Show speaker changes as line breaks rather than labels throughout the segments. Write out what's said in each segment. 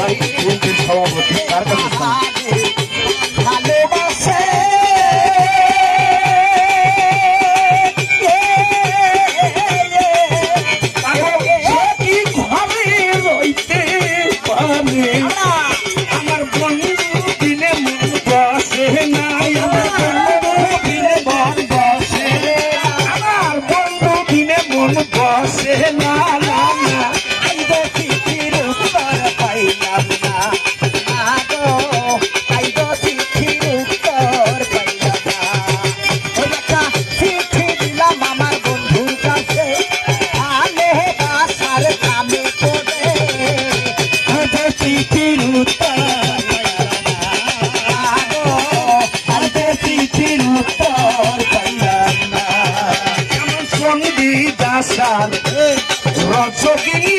সভাপতি তার কাছে বন্দি দাসার রচকিনী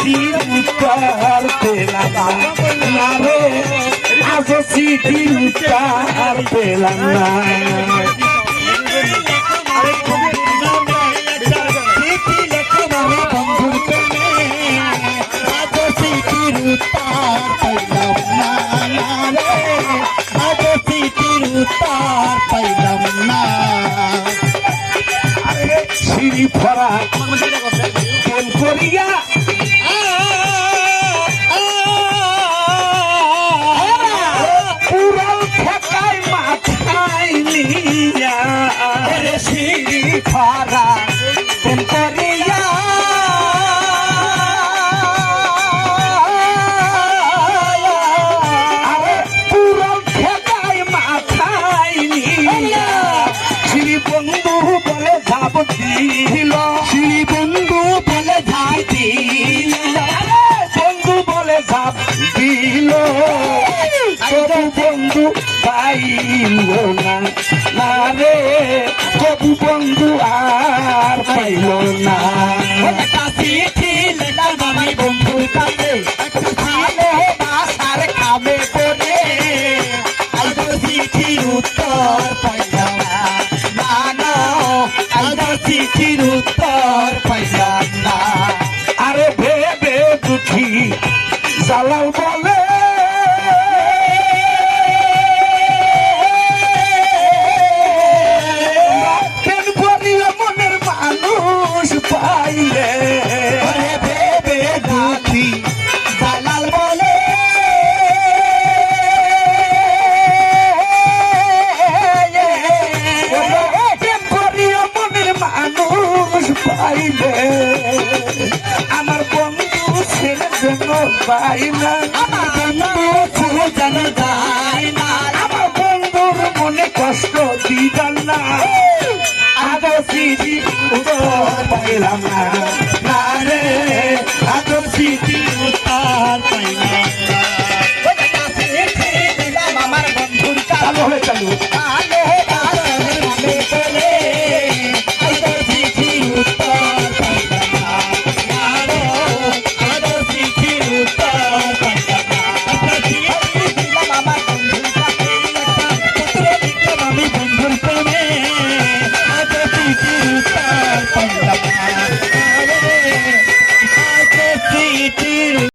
সিটির উত্তর
পেলাম না। রে আজ সিটির উত্তর পেলাম না। ছিল। শ্রী বন্ধু বলে ঝাঁপ দিল।
বন্ধু বলে ঝাঁপ দিল।
তবু বন্ধু পাইল না। রে তবু বন্ধু আর পাইল
না।
কাশি ছিলাম আমি বন্ধু কাছে। ভালো বাসার খাবে করে আজ চিঠির উত্তর পাইল চিঠির উত্তর পাইলাম না।
আরে ভেবে দুঃখী জালাল পাইলে আমার বন্ধু ছেলে জন্য পাইলা
আমার বন্ধু যেন যায় না।
আমার বন্ধুর মনে কষ্ট দিতাম না। আজ সিটি উত্তর পাইলাম না। না রে উত্তর পাইলাম
আমার বন্ধুর
চালু হয়ে চালু।